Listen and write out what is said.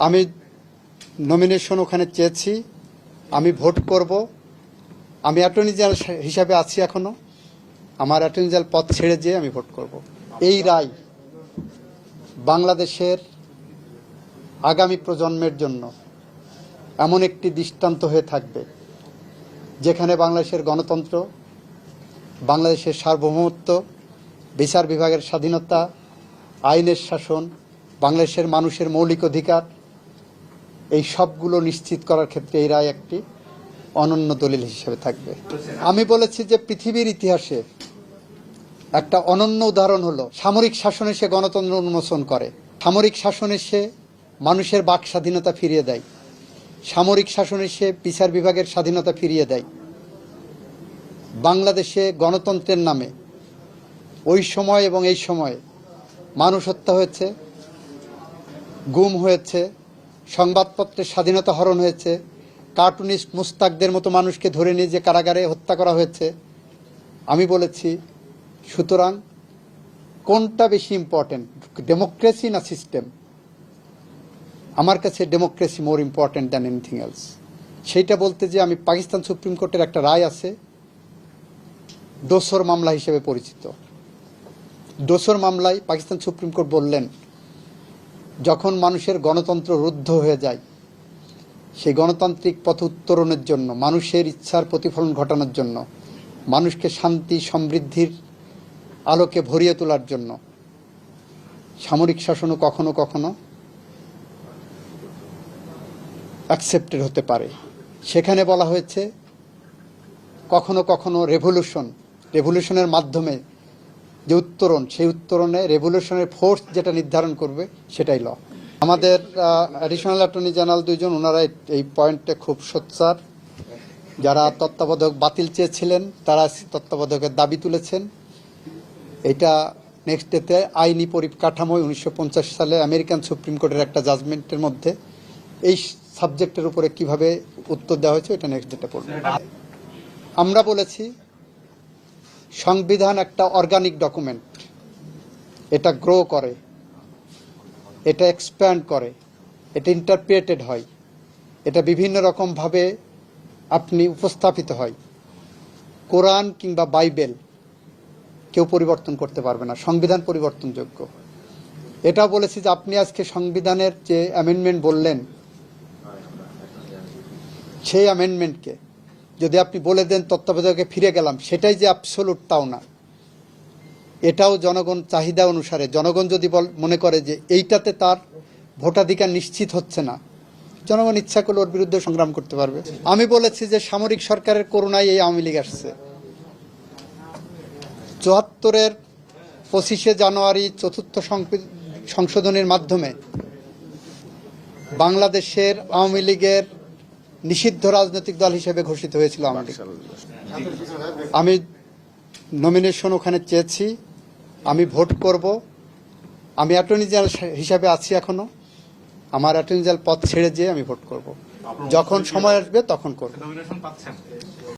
আমি নমিনেশন ওখানে চেয়েছি, আমি ভোট করব। আমি অ্যাটর্নি জেনারেল হিসাবে আছি এখনও। আমার অ্যাটর্নি জেনারেল পদ ছেড়ে যেয়ে আমি ভোট করব। এই রায় বাংলাদেশের আগামী প্রজন্মের জন্য এমন একটি দৃষ্টান্ত হয়ে থাকবে, যেখানে বাংলাদেশের গণতন্ত্র, বাংলাদেশের সার্বভৌমত্ব, বিচার বিভাগের স্বাধীনতা, আইনের শাসন, বাংলাদেশের মানুষের মৌলিক অধিকার এই সবগুলো নিশ্চিত করার ক্ষেত্রে এই রায় একটি অনন্য দলিল হিসেবে থাকবে। আমি বলেছি যে পৃথিবীর ইতিহাসে একটা অনন্য উদাহরণ হলো, সামরিক শাসনে সে গণতন্ত্র উন্মোচন করে। সামরিক শাসনে সে মানুষের বাক স্বাধীনতা ফিরিয়ে দেয়। সামরিক শাসনে সে বিচার বিভাগের স্বাধীনতা ফিরিয়ে দেয়। বাংলাদেশে গণতন্ত্রের নামে ওই সময় এবং এই সময়ে মানুষ হত্যা হয়েছে, গুম হয়েছে সংবাদপত্রের স্বাধীনতা হরণ হয়েছে। কার্টুনিস্ট মুস্তাকদের মতো মানুষকে ধরে নিয়ে যে কারাগারে হত্যা করা হয়েছে, আমি বলেছি, সুতরাং কোনটা বেশি ইম্পর্টেন্ট ডেমোক্রেসি না সিস্টেম আমার কাছে democracy more important than anything else সেইটা বলতে যে আমি পাকিস্তান সুপ্রিম কোর্টের একটা রায় আছে, দোসর মামলা হিসেবে পরিচিত। দোসর মামলায় পাকিস্তান সুপ্রিম কোর্ট বললেন যখন মানুষের গণতন্ত্র রুদ্ধ হয়ে যায়, সেই গণতান্ত্রিক পথ উত্তরণের জন্য, মানুষের ইচ্ছার প্রতিফলন ঘটানোর জন্য, মানুষকে শান্তি, সমৃদ্ধির আলোকে ভরিয়ে তোলার জন্য, সামরিক শাসনও কখনো কখনো অ্যাকসেপ্টেড হতে পারে। সেখানে বলা হয়েছে, কখনো কখনো রেভলিউশন রেভলিউশনের মাধ্যমে যে উত্তরণ, সেই উত্তরণে রেভলিউশনের ফোর্স যেটা নির্ধারণ করবে, সেটাই ল আমাদের অ্যাডিশনাল অ্যাটর্নি জেনারেল দুইজন ওনারা এই- পয়েন্টে খুব সোচ্চার। যারা তত্ত্বাবধায়ক বাতিল চেয়েছিলেন, তারা তত্ত্বাবধায়কের দাবি তুলেছেন। এটা নেক্সট ডেতে আইনি পরিকাঠামোয় উনিশশো সালে আমেরিকান সুপ্রিম কোর্টের একটা জাজমেন্টের মধ্যে এই সাবজেক্টের উপরে কীভাবে উত্তর দেওয়া হয়েছে, এটা নেক্সট ডেটে পড়বে। আমরা বলেছি সংবিধান একটা অর্গানিক ডকুমেন্ট এটা গ্রো করে, এটা এক্সপ্যান্ড করে, এটা ইন্টারপ্রিটেড হয়, এটা বিভিন্ন রকমভাবে আপনি উপস্থাপিত হয়। কোরআন কিংবা বাইবেল কেউ পরিবর্তন করতে পারবে না, সংবিধান পরিবর্তনযোগ্য। এটা বলেছি যে আপনি আজকে সংবিধানের যে অ্যামেন্ডমেন্ট বললেন, সেই অ্যামেন্ডমেন্টকে যদি আপনি বলে দেন তত্ত্বাবধায়কে ফিরে গেলাম, সেটাই যে অ্যাবসোলুট তাও না। এটাও জনগণ চাহিদা অনুসারে, জনগণ যদি বল, মনে করে যে এইটাতে তার ভোটাধিকার নিশ্চিত হচ্ছে না, জনগণ ইচ্ছা করলে ওর বিরুদ্ধে সংগ্রাম করতে পারবে। আমি বলেছি যে সামরিক সরকারের করুণায় এই আওয়ামী লীগ আসছে। চুয়াত্তরের পঁচিশে জানুয়ারি চতুর্থ সংশোধনীর মাধ্যমে বাংলাদেশের আওয়ামী লীগের নিষিদ্ধ রাজনৈতিক দল হিসেবে ঘোষিত হয়েছিল আমাকে আমি নমিনেশন ওখানে চেয়েছি। আমি ভোট করব। আমি অ্যাটর্নি জেনারেল হিসাবে আছি এখনও। আমার অ্যাটর্নি জেনারেল পদ ছেড়ে যেয়ে আমি ভোট করব। যখন সময় আসবে তখন করব। নমিনেশন পাচ্ছেন।